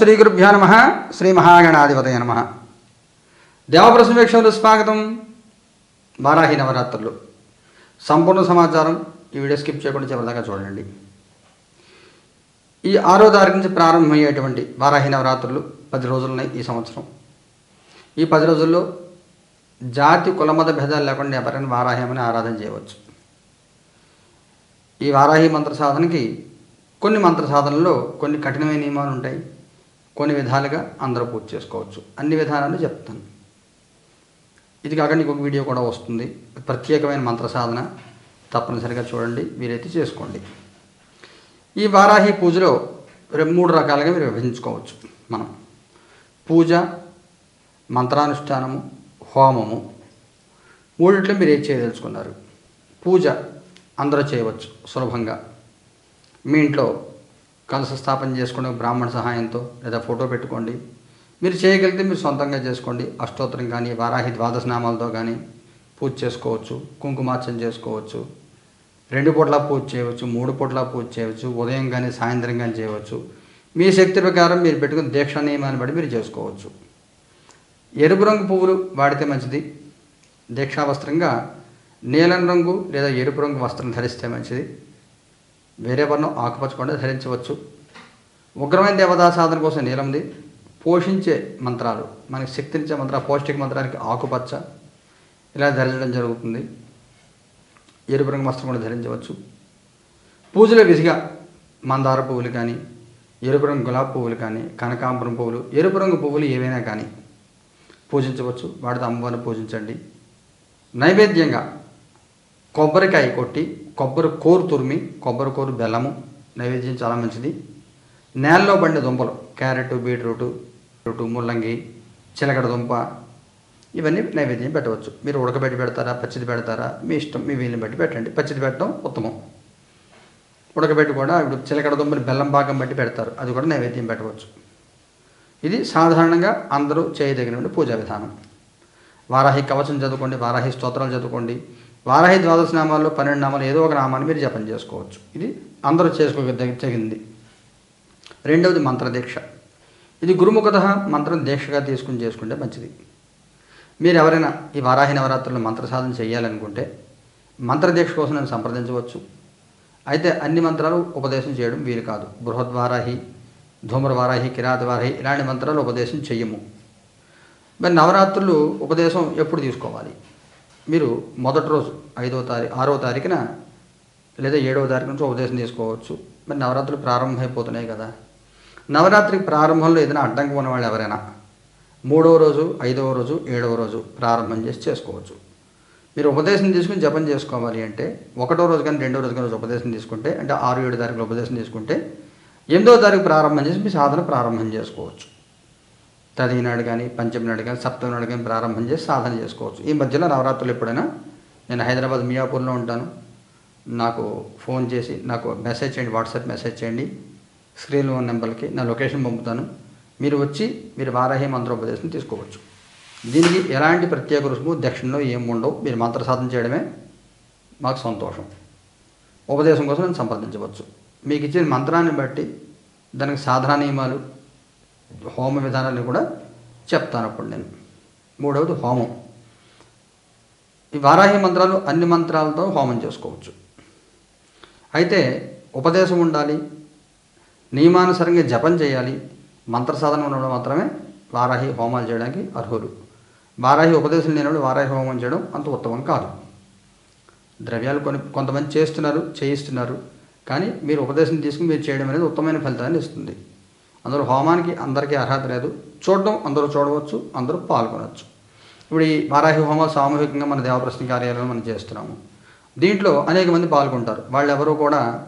శ్రీ గురుభ్యో నమ. శ్రీ మహాగణాధిపతయ నమ దేవప్రశ్న వీక్షకులు స్వాగతం. వారాహి నవరాత్రులు. సంపూర్ణ సమాచారం ఈ వీడియో స్కిప్ చేయకుండా చివరిదాకా చూడండి. ఈ ఆరో తారీఖు నుంచి ప్రారంభమయ్యేటువంటి వారాహి నవరాత్రులు పది రోజులున్నాయి ఈ సంవత్సరం. ఈ పది రోజుల్లో జాతి కులమత భేదాలు లేకుండా ఎవరైనా వారాహ్యమని ఆరాధన చేయవచ్చు. ఈ వారాహి మంత్ర సాధనకి కొన్ని మంత్ర సాధనలో కొన్ని కఠినమైన నియమాలు ఉంటాయి. కొన్ని విధాలుగా అందరూ పూర్తి చేసుకోవచ్చు. అన్ని విధానాలు చెప్తాను. ఇది కాక నీకు ఒక వీడియో కూడా వస్తుంది. ప్రత్యేకమైన మంత్ర సాధన తప్పనిసరిగా చూడండి వీలైతే చేసుకోండి. ఈ వారాహి పూజలో రెండు మూడు రకాలుగా మీరు విభజించుకోవచ్చు మనం. పూజ మంత్రానుష్ఠానము హోమము. మూడిట్లో మీరు ఏది చేయదలుచుకున్నారు? పూజ అందరూ చేయవచ్చు సులభంగా. మీ ఇంట్లో కలశ స్థాపన బ్రాహ్మణ సహాయంతో లేదా ఫోటో పెట్టుకోండి. మీరు చేయగలిగితే మీరు సొంతంగా చేసుకోండి. అష్టోత్తరం కానీ వారాహి ద్వాదశ నామాలతో కానీ పూజ చేసుకోవచ్చు కుంకుమార్చన చేసుకోవచ్చు. రెండు పూట్ల పూజ చేయవచ్చు మూడు పూట్ల పూజ చేయవచ్చు ఉదయం కానీ సాయంత్రం కానీ చేయవచ్చు. మీ శక్తి ప్రకారం మీరు పెట్టుకున్న దీక్ష నియమాన్ని బట్టి మీరు చేసుకోవచ్చు. ఎరుపు రంగు పువ్వులు వాడితే మంచిది. దీక్షా వస్త్రంగా నీలం రంగు లేదా ఎరుపు రంగు వస్త్రం ధరిస్తే మంచిది. వేరే వర్ణం ఆకుపచ్చ కూడా ధరించవచ్చు. ఉగ్రమైన దేవతా సాధన కోసం నీలంది. పోషించే మంత్రాలు మనకి శక్తినిచ్చే మంత్ర పౌష్టిక మంత్రానికి ఆకుపచ్చ. ఇలా ధరించడం జరుగుతుంది. ఎరుపు రంగు వస్త్రం కూడా ధరించవచ్చు. పూజలో విధిగా మందార పువ్వులు కానీ ఎరుపు రంగు గులాబీ పువ్వులు కానీ కనకాంబరం పువ్వులు ఎరుపు రంగు పువ్వులు ఏవైనా కానీ పూజించవచ్చు. వాటితో అమ్మవారిని పూజించండి. నైవేద్యంగా కొబ్బరికాయ కొట్టి కొబ్బరి కోరు తురిమి కొబ్బరి కోరు బెల్లము నైవేద్యం చాలా మంచిది. నేలలో పండే దుంపలు క్యారెట్ బీట్రూటు రూటు ముల్లంగి చిలకడ దుంప ఇవన్నీ నైవేద్యం పెట్టవచ్చు. మీరు ఉడకబెట్టి పెడతారా పచ్చిది పెడతారా మీ ఇష్టం మీ వీలుని బట్టి పెట్టండి. పచ్చిది పెట్టడం ఉత్తమం. ఉడకబెట్టి కూడా ఇప్పుడు చిలకడ దుంపని బెల్లం భాగం బట్టి పెడతారు. అది కూడా నైవేద్యం పెట్టవచ్చు. ఇది సాధారణంగా అందరూ చేయదగిన పూజా విధానం. వారాహి కవచం చదువుకోండి వారాహి స్తోత్రాలు చదువుకోండి వారాహి ద్వాదశ నామాల్లో పన్నెండు నామాలు ఏదో ఒక నామాన్ని మీరు జపం చేసుకోవచ్చు. ఇది అందరూ చేసుకోగలిగింది రెండవది మంత్రదీక్ష. ఇది గురుముఖత మంత్రం దీక్షగా తీసుకుని చేసుకుంటే మంచిది. మీరు ఎవరైనా ఈ వారాహి నవరాత్రుల్లో మంత్ర సాధన చేయాలనుకుంటే మంత్రదీక్ష కోసం నేను సంప్రదించవచ్చు. అయితే అన్ని మంత్రాలు ఉపదేశం చేయడం వీలు కాదు. బృహద్వారాహి ధూమ్రవారాహి కిరాతవారాహి ఇలాంటి మంత్రాలు ఉపదేశం చెయ్యము. మరి నవరాత్రులు ఉపదేశం ఎప్పుడు తీసుకోవాలి? మీరు మొదటి రోజు ఐదో తారీఖు ఆరో తారీఖున లేదా ఏడవ తారీఖు నుంచి ఉపదేశం తీసుకోవచ్చు మరి నవరాత్రులు ప్రారంభమైపోతున్నాయి కదా. నవరాత్రి ప్రారంభంలో ఏదైనా అడ్డంగా ఉన్నవాళ్ళు ఎవరైనా మూడవ రోజు ఐదవ రోజు ఏడవ రోజు ప్రారంభం చేసి చేసుకోవచ్చు. మీరు ఉపదేశం తీసుకుని జపం చేసుకోవాలి అంటే ఒకటో రోజు కానీ రెండో రోజు కానీ ఉపదేశం తీసుకుంటే అంటే ఆరు ఏడు తారీఖులు ఉపదేశం తీసుకుంటే ఎనిమిదో తారీఖు ప్రారంభం చేసి మీ సాధన ప్రారంభం చేసుకోవచ్చు. తది నాడు కానీ పంచమి నాడు కానీ సప్తమి నాడు కానీ ప్రారంభం చేసి సాధన చేసుకోవచ్చు. ఈ మధ్యలో నవరాత్రులు ఎప్పుడైనా? నేను హైదరాబాద్ మియాపూర్లో ఉంటాను. నాకు ఫోన్ చేసి నాకు మెసేజ్ చేయండి వాట్సాప్ మెసేజ్ చేయండి. స్క్రీన్లో ఉన్న నెంబర్కి నా లొకేషన్ పంపుతాను. మీరు వచ్చి మీరు వారాహి మంత్రోపదేశం తీసుకోవచ్చు. దీనికి ఎలాంటి ప్రత్యేక రుసుము దక్షిణలో ఏం ఉండవు. మీరు మంత్ర సాధన చేయడమే మాకు సంతోషం. ఉపదేశం కోసం నేను సంప్రదించవచ్చు. మీకు ఇచ్చిన మంత్రాన్ని బట్టి దానికి సాధన నియమాలు హోమ విధానాన్ని కూడా చెప్తాను అప్పుడు నేను. మూడవది హోమం. ఈ వారాహి మంత్రాలు అన్ని మంత్రాలతో హోమం చేసుకోవచ్చు. అయితే ఉపదేశం ఉండాలి నియమానుసరంగా జపం చేయాలి మంత్ర సాధన ఉండడం మాత్రమే వారాహి హోమాలు చేయడానికి అర్హులు. వారాహి ఉపదేశం లేనప్పుడు వారాహి హోమం చేయడం అంత ఉత్తమం కాదు. ద్రవ్యాలు కొన్ని కొంతమంది చేస్తున్నారు చేయిస్తున్నారు కానీ మీరు ఉపదేశం తీసుకుని మీరు చేయడం అనేది ఉత్తమమైన ఫలితాన్ని ఇస్తుంది. అందులో హోమానికి అందరికీ అర్హత లేదు. చూడడం అందరూ చూడవచ్చు అందరూ పాల్గొనవచ్చు ఇప్పుడు ఈ వారాహి హోమాలు సామూహికంగా మన దేవప్రశ్న కార్యాలయంలో మనం చేస్తున్నాము. దీంట్లో అనేక మంది పాల్గొంటారు. వాళ్ళెవరూ కూడా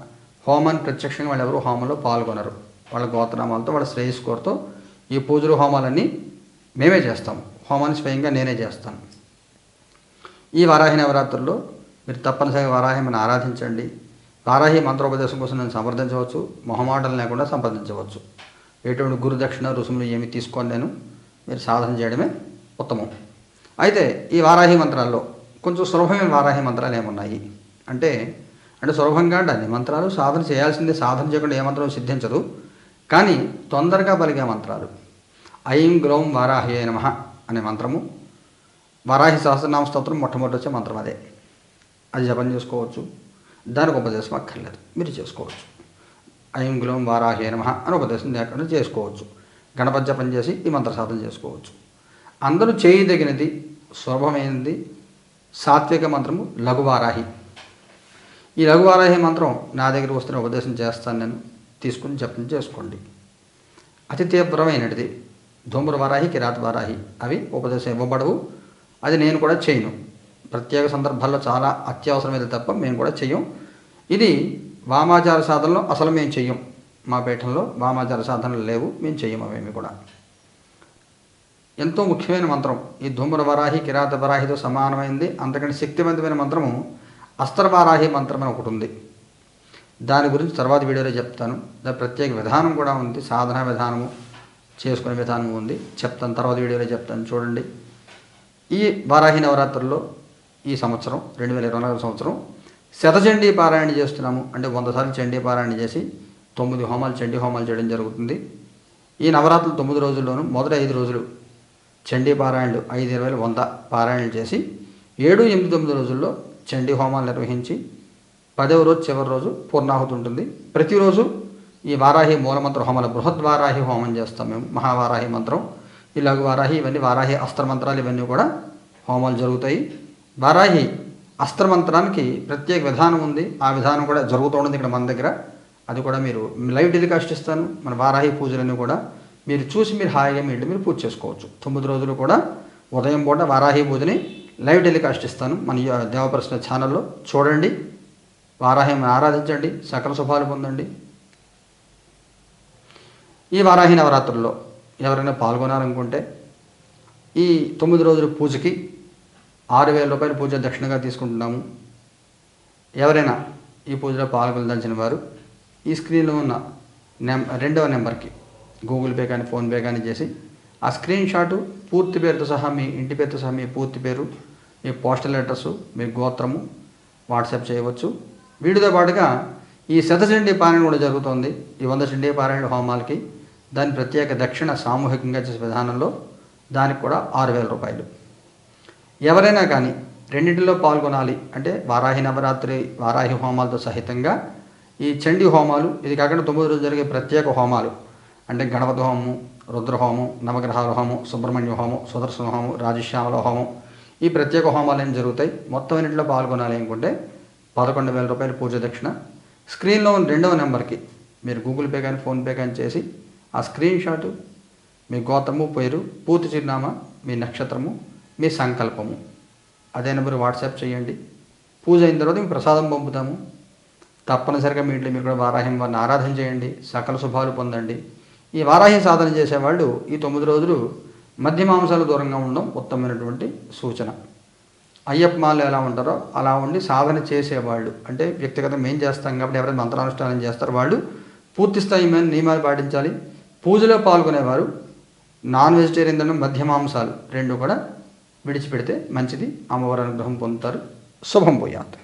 హోమాన్ని ప్రత్యక్షంగా వాళ్ళు ఎవరు హోమంలో పాల్గొనరు. వాళ్ళ గోత్రనామాలతో వాళ్ళ శ్రేయస్ కోరుతో ఈ పూజలు హోమాలన్నీ మేమే చేస్తాం. హోమాన్ని స్వయంగా నేనే చేస్తాను. ఈ వారాహి నవరాత్రుల్లో మీరు తప్పనిసరిగా వారాహిని ఆరాధించండి. వారాహి మంత్రోపదేశం కోసం నేను సంప్రదించవచ్చు. మొహమాటలు లేకుండా సంప్రదించవచ్చు. ఎటువంటి గురుదక్షిణ రుసుములు ఏమి తీసుకోలేను నేను. మీరు సాధన చేయడమే ఉత్తమం. అయితే ఈ వారాహి మంత్రాల్లో కొంచెం సులభమైన వారాహి మంత్రాలు ఏమున్నాయి? అంటే అంటే సులభంగా అంటే అన్ని మంత్రాలు సాధన చేయాల్సిందే. సాధన చేయకుండా ఏ మంత్రం సిద్ధించదు. కానీ తొందరగా పలికే మంత్రాలు. ఐం గ్లౌం వారాహి నమ అనే మంత్రము. వారాహి సహస్రనామ స్తోత్రం మొట్టమొదటి వచ్చే మంత్రం అదే. అది జపం చేసుకోవచ్చు. దానికి ఉపదేశం అక్కర్లేదు. మీరు చేసుకోవచ్చు. ఐం గులం వారాహి నమ అని ఉపదేశం లేకుండా చేసుకోవచ్చు. గణపతి జపం చేసి ఈ మంత్ర సాధన చేసుకోవచ్చు. అందరూ చేయదగినది సులభమైనది సాత్విక మంత్రము లఘువారాహి. ఈ లఘువారాహి మంత్రం నా దగ్గర వస్తున్న ఉపదేశం చేస్తాను నేను. తీసుకుని జపం చేసుకోండి. అతి తీవ్రమైనది ధూమ్ర వారాహి కిరాత వారాహి. అవి ఉపదేశం ఇవ్వబడవు. అది నేను కూడా చేయను. ప్రత్యేక సందర్భాల్లో చాలా అత్యవసరమైనది తప్ప మేము కూడా చేయం ఇది వామాచార సాధనలో అసలు మేము చెయ్యం. మా పీఠంలో వామాచార సాధనలు లేవు మేము చెయ్యం అవేమి కూడా. ఎంతో ముఖ్యమైన మంత్రం. ఈ ధూమ్ర వరాహి కిరాత వరాహితో సమానమైంది. అంతకంటే శక్తివంతమైన మంత్రము అస్త్రవారాహి మంత్రం అని ఒకటి ఉంది. దాని గురించి తర్వాత వీడియోలో చెప్తాను. దాని ప్రత్యేక విధానం కూడా ఉంది. సాధన విధానము చేసుకునే విధానం ఉంది. చెప్తాను తర్వాత వీడియోలో చెప్తాను. చూడండి. ఈ వారాహి నవరాత్రుల్లో ఈ సంవత్సరం రెండు వేల ఇరవై నాలుగు సంవత్సరం శతచండీ పారాయణ చేస్తున్నాము. అంటే వంద సార్లు చండీ పారాయణ చేసి తొమ్మిది హోమాలు చండీ హోమాలు చేయడం జరుగుతుంది. ఈ నవరాత్రులు తొమ్మిది రోజుల్లోనూ మొదటి ఐదు రోజులు చండీ పారాయణలు ఐదు ఇరవై వంద పారాయణలు చేసి ఏడు ఎనిమిది తొమ్మిది రోజుల్లో చండీ హోమాలు నిర్వహించి పదవ రోజు చివరి రోజు పూర్ణాహుతి ఉంటుంది. ప్రతిరోజు ఈ వారాహి మూలమంత్ర హోమాలు బృహద్వారాహి హోమం చేస్తాం మేము మహావారాహి మంత్రం. ఈ లఘు వారాహి ఇవన్నీ వారాహి అస్త్ర మంత్రాలు ఇవన్నీ కూడా హోమాలు జరుగుతాయి. వారాహి అస్త్రమంత్రానికి ప్రత్యేక విధానం ఉంది. ఆ విధానం కూడా జరుగుతూ ఉంటుంది ఇక్కడ మన దగ్గర. అది కూడా మీరు లైవ్ టెలికాస్ట్ ఇస్తాను. మన వారాహి పూజలన్నీ కూడా మీరు చూసి మీరు హాయిగా మీ ఇంట్లో మీరు పూజ చేసుకోవచ్చు. తొమ్మిది రోజులు కూడా ఉదయం పూట వారాహి పూజని లైవ్ టెలికాస్ట్ ఇస్తాను. మన దేవప్రశ్న ఛానల్లో చూడండి. వారాహిని ఆరాధించండి. సకల శుభాలు పొందండి. ఈ వారాహి నవరాత్రుల్లో ఎవరైనా పాల్గొనాలనుకుంటే ఈ తొమ్మిది రోజుల పూజకి ఆరు వేల రూపాయలు పూజ దక్షిణగా తీసుకుంటున్నాము. ఎవరైనా ఈ పూజలో పాల్గొనదలిచిన వారు ఈ స్క్రీన్లో ఉన్న నెం రెండవ నెంబర్కి గూగుల్ పే కానీ ఫోన్పే కానీ చేసి ఆ స్క్రీన్ షాటు పూర్తి పేరుతో సహా మీ ఇంటి పేరుతో సహా మీ పూర్తి పేరు మీ పోస్టల్ అడ్రస్సు మీ గోత్రము వాట్సాప్ చేయవచ్చు. వీటితో పాటుగా ఈ శతచండీ పారాయణ కూడా జరుగుతోంది. ఈ వంద చండీ పారాయణ హోమాలకి దాని ప్రత్యేక దక్షిణ సామూహికంగా చేసే విధానంలో దానికి కూడా ఆరు వేల రూపాయలు. ఎవరైనా కానీ రెండింటిలో పాల్గొనాలి. అంటే వారాహి నవరాత్రి వారాహి హోమాలతో సహితంగా ఈ చండీ హోమాలు ఇది కాకుండా తొమ్మిది రోజులు జరిగే ప్రత్యేక హోమాలు. అంటే గణపతి హోమము రుద్రహోమం నవగ్రహాల హోమం సుబ్రహ్మణ్య హోమం సుదర్శన హోమం రాజశ్యామల హోమం ఈ ప్రత్యేక హోమాలు ఏం జరుగుతాయి. మొత్తం అన్నింటిలో పాల్గొనాలి అనుకుంటే పదకొండు వేల రూపాయల పూజ దక్షిణ. స్క్రీన్లో ఉన్న రెండవ నెంబర్కి మీరు గూగుల్ పే కానీ ఫోన్పే కానీ చేసి ఆ స్క్రీన్ షాటు మీ గోతము పేరు పూర్తి చిరునామా మీ నక్షత్రము మీ సంకల్పము. అదే నెంబర్ వాట్సాప్ చేయండి. పూజ అయిన తర్వాత మీకు ప్రసాదం పంపుతాము. తప్పనిసరిగా మీ ఇంట్లో మీరు కూడా వారాహ్యం వారిని ఆరాధన చేయండి. సకల శుభాలు పొందండి. ఈ వారాహి సాధన చేసేవాళ్ళు ఈ తొమ్మిది రోజులు మధ్య మాంసాలు దూరంగా ఉండడం ఉత్తమమైనటువంటి సూచన. అయ్యప్ప మాలు ఎలా ఉంటారో అలా ఉండి సాధన చేసేవాళ్ళు. అంటే వ్యక్తిగతంగా ఏం చేస్తాం కాబట్టి ఎవరైనా మంత్రానుష్ఠానం చేస్తారో. వాళ్ళు పూర్తి స్థాయి మీద నియమాలు పాటించాలి. పూజలో పాల్గొనేవారు. నాన్ వెజిటేరియన్ తినడం మధ్య మాంసాలు రెండు కూడా విడిచిపెడితే మంచిది. అమ్మవారి అనుగ్రహం పొందుతారు. శుభం పోయాత్